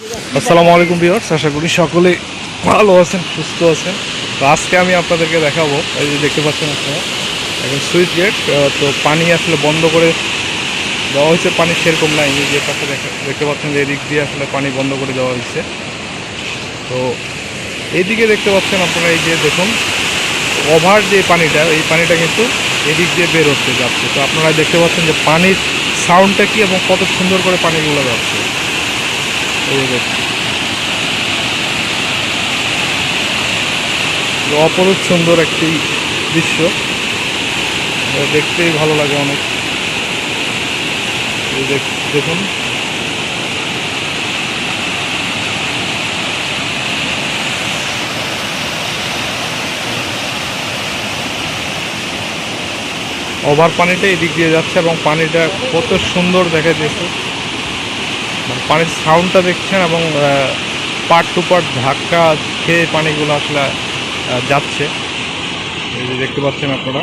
আসসালামু আলাইকুম বিয়ার্স আশা করি সকলে ভালো আছেন, সুস্থ আছেন। তো আজকে আমি আপনাদেরকে দেখাবো, এই যে দেখতে পাচ্ছেন আপনারা এখন সুইচ গেট তো পানি আসলে বন্ধ করে দেওয়া হয়েছে, পানি সেরকম নাই যে পাশে দেখা- দেখতে পাচ্ছেন যে এদিক দিয়ে আসলে পানি বন্ধ করে দেওয়া হয়েছে। তো এইদিকে দেখতে পাচ্ছেন আপনারা, এই যে দেখুন, ওভার যে পানিটা, এই পানিটা কিন্তু এদিক দিয়ে বের হচ্ছে, যাচ্ছে। তো আপনারা দেখতে পাচ্ছেন যে পানির সাউন্ডটা কি এবং কত সুন্দর করে পানিগুলো যাচ্ছে। অপরূপ সুন্দর একটি দৃশ্য। দেখতেই ভালো লাগে অনেক। দেখ- দেখুন। ওভার পানিটা এদিক দিয়ে যাচ্ছে এবং পানিটা কত সুন্দর দেখা যাচ্ছে মানে পানির সাউন্ডটা দেখছেন এবং পার্ট টু পার্ট ধাক্কা খেয়ে পানিগুলো আসলে যাচ্ছে। এই যে দেখতে পাচ্ছেন আপনারা।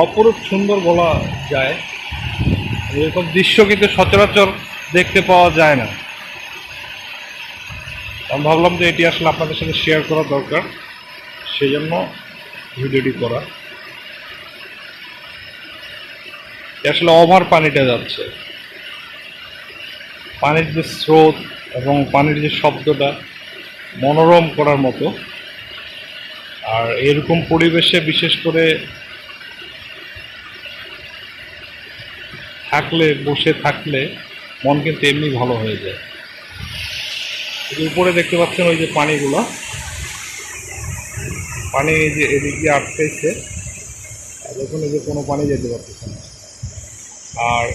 অপরূপ সুন্দর বলা যায়। এরকম দৃশ্য কিন্তু সচরাচর দেখতে পাওয়া যায় না। আমি ভাবলাম যে এটি আসলে আপনাদের সাথে শেয়ার করা দরকার। সেই জন্য ভিডিওটি করা। আসলে ওভার পানিটা যাচ্ছে। পানির যে স্রোত এবং পানির যে শব্দটা মনোরম করার মতো। আর এরকম পরিবেশে বিশেষ করে থাকলে, বসে থাকলে মন কিন্তু এমনি ভালো হয়ে যায়। উপরে দেখতে পাচ্ছেন ওই যে পানিগুলো। পানি এই যে এদিক দিয়ে আটকাইছে আর দেখুন এই যে কোনো পানি যেতে পারতেছে না। আর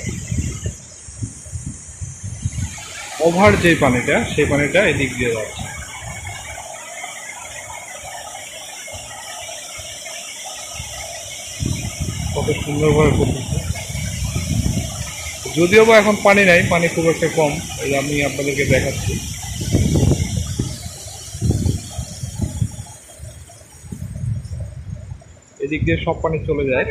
ওভার যে পানিটা, সেই পানিটা এদিক দিয়ে যাচ্ছে। কত সুন্দরভাবে করতেছে। যদিও বা এখন পানি নাই, পানি খুব একটা কম। এই আমি আপনাদেরকে দেখাচ্ছি। এদিক দিয়ে সব পানি চলে যায়।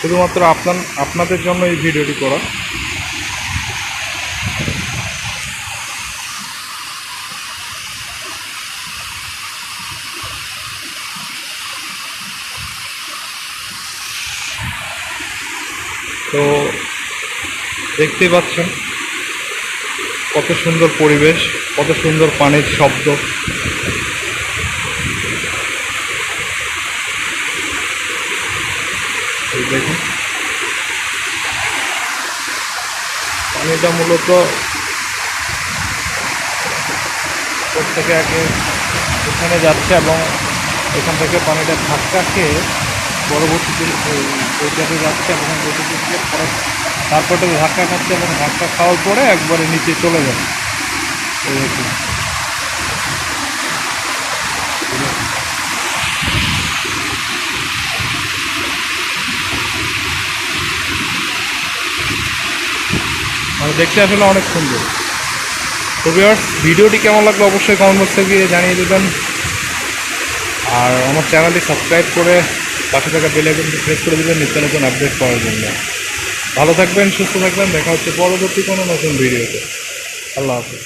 শুধুমাত্র আপনার আপনাদের জন্য এই ভিডিওটি করা। তো দেখতেই পাচ্ছেন কত সুন্দর পরিবেশ, কত সুন্দর পানির শব্দ। দেখুন। পানিটা মূলত থেকে আগে এখানে যাচ্ছে এবং এখান থেকে পানিটা ধাক্কা খেয়ে পরবর্তীতে ওইটাতে যাচ্ছে এবং ওইটাতে গিয়ে পরে তারপরে ধাক্কা খাচ্ছে এবং ধাক্কা খাওয়ার পরে একবারে নিচে চলে এই আর দেখতে আসলে অনেক সুন্দর। তো ভিউয়ার্স ভিডিওটি কেমন লাগল অবশ্যই কমেন্ট বক্সে গিয়ে জানিয়ে দেবেন। আর আমার চ্যানেলটি সাবস্ক্রাইব করে পাশে থাকা বেল আইকনটি প্রেস করে দেবেন, নিত্য নতুন আপডেট পাওয়ার জন্য। ভালো থাকবেন, সুস্থ থাকবেন, দেখা হচ্ছে পরবর্তী কোনো নতুন ভিডিওতে আল্লাহ হাফিজ।